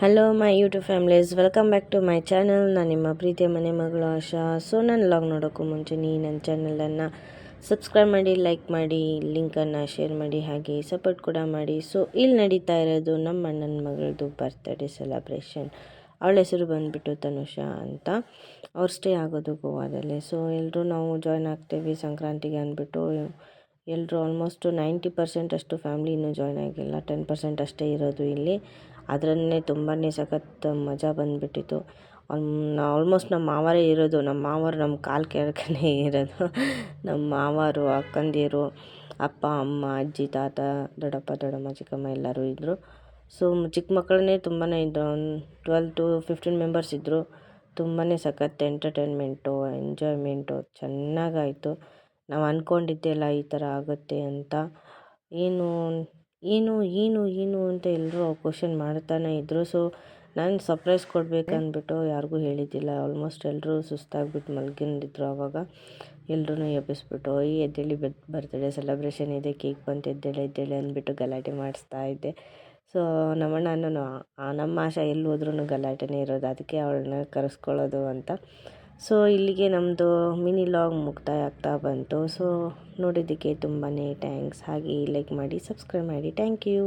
Hello my YouTube families welcome back to my channel ನಾನು ನಿಮ್ಮ ಪ್ರೀತಿಯ ಮನೆ ಮಗಳು ಆಶಾ. ಸೊ ನನ್ನ ಲಾಗ್ ನೋಡೋಕ್ಕೂ ಮುಂಚೆ ನೀ ನನ್ನ ಚಾನಲನ್ನು ಸಬ್ಸ್ಕ್ರೈಬ್ ಮಾಡಿ ಲೈಕ್ ಮಾಡಿ ಲಿಂಕನ್ನು ಶೇರ್ ಮಾಡಿ, ಹಾಗೆ ಸಪೋರ್ಟ್ ಕೂಡ ಮಾಡಿ. ಸೊ ಇಲ್ಲಿ ನಡೀತಾ ಇರೋದು ನಮ್ಮ ಅಣ್ಣನ ಮಗಳದು ಬರ್ತ್ಡೇ ಸೆಲೆಬ್ರೇಷನ್ ಅವಳ ಹೆಸರು ಬಂದುಬಿಟ್ಟು ತನುಷಾ ಅಂತ. ಅವ್ರು ಸ್ಟೇ ಆಗೋದು ಗೋವಾದಲ್ಲಿ. ಸೊ ಎಲ್ಲರೂ ನಾವು ಜಾಯ್ನ್ ಆಗ್ತೇವೆ ಸಂಕ್ರಾಂತಿಗೆ ಅಂದ್ಬಿಟ್ಟು. ಎಲ್ಲರೂ ಆಲ್ಮೋಸ್ಟು ನೈಂಟಿ ಪರ್ಸೆಂಟ್ ಅಷ್ಟು ಫ್ಯಾಮ್ಲಿ ಇನ್ನೂ ಜಾಯ್ನ್ ಆಗಿಲ್ಲ. ಟೆನ್ ಪರ್ಸೆಂಟ್ ಅಷ್ಟೇ ಇರೋದು ಇಲ್ಲಿ. ಅದರಲ್ಲೇ ತುಂಬಾ ಸಖತ್ ಮಜಾ ಬಂದುಬಿಟ್ಟಿತ್ತು. ಆಲ್ಮೋಸ್ಟ್ ನಮ್ಮ ಮಾವರೇ ಇರೋದು. ನಮ್ಮ ಮಾವರು ನಮ್ಮ ಕಾಲು ಕೆಳಗನೆ ಇರೋದು. ನಮ್ಮ ಮಾವರು, ಅಕ್ಕಂದಿರು, ಅಪ್ಪ, ಅಮ್ಮ, ಅಜ್ಜಿ, ತಾತ, ದೊಡ್ಡಪ್ಪ, ದೊಡ್ಡಮ್ಮ, ಚಿಕ್ಕಮ್ಮ ಎಲ್ಲರೂ ಇದ್ದರು ಸೊ ಚಿಕ್ಕ ಮಕ್ಕಳನ್ನೇ ತುಂಬಾ ಇದ್ದರು ಒಂದು ಟ್ವೆಲ್ ಟು ಫಿಫ್ಟೀನ್ ಮೆಂಬರ್ಸ್ ಇದ್ದರು ತುಂಬಾ ಸಖತ್ ಎಂಟರ್ಟೈನ್ಮೆಂಟು ಎಂಜಾಯ್ಮೆಂಟು ಚೆನ್ನಾಗಾಯಿತು. ನಾವು ಅಂದ್ಕೊಂಡಿದ್ದೆಲ್ಲ ಈ ಥರ ಆಗುತ್ತೆ ಅಂತ ಏನು ಏನು ಏನು ಏನು ಅಂತ ಎಲ್ಲರೂ ಕ್ವಶನ್ ಮಾಡ್ತಾನೆ ಇದ್ದರು ಸೊ ನಾನು ಸರ್ಪ್ರೈಸ್ ಕೊಡಬೇಕಂದ್ಬಿಟ್ಟು ಯಾರಿಗೂ ಹೇಳಿದ್ದಿಲ್ಲ. ಆಲ್ಮೋಸ್ಟ್ ಎಲ್ಲರೂ ಸುಸ್ತಾಗ್ಬಿಟ್ಟು ಮಲ್ಗಿಂದಿದ್ರು ಆವಾಗ ಎಲ್ಲರೂ ಎಬ್ಬಿಸ್ಬಿಟ್ಟು ಈ ಎದ್ದೇಳಿ ಬದ್ ಬರ್ತ್ಡೇ ಸೆಲೆಬ್ರೇಷನ್ ಇದೆ ಕೇಕ್ ಬಂತು ಎದ್ದೇಳಿ ಎದ್ದೇಳಿ ಅಂದ್ಬಿಟ್ಟು ಗಲಾಟೆ ಮಾಡಿಸ್ತಾ ಇದ್ದೆ. ಸೊ ನಮ್ಮಣ್ಣ ನಮ್ಮ ಆಶಾ ಎಲ್ಲಿ ಹೋದ್ರೂ ಗಲಾಟೆನೇ ಇರೋದು. ಅದಕ್ಕೆ ಅವಳನ್ನ ಕರೆಸ್ಕೊಳ್ಳೋದು ಅಂತ. ಸೊ ಇಲ್ಲಿಗೆ ನಮ್ಮದು ಮಿನಿ ಲಾಗ್ ಮುಕ್ತಾಯ ಆಗ್ತಾ ಬಂತು. ಸೊ ನೋಡಿದ್ದಕ್ಕೆ ತುಂಬಾ ಥ್ಯಾಂಕ್ಸ್ ಹಾಗೆ ಲೈಕ್ ಮಾಡಿ ಸಬ್ಸ್ಕ್ರೈಬ್ ಮಾಡಿ. Thank you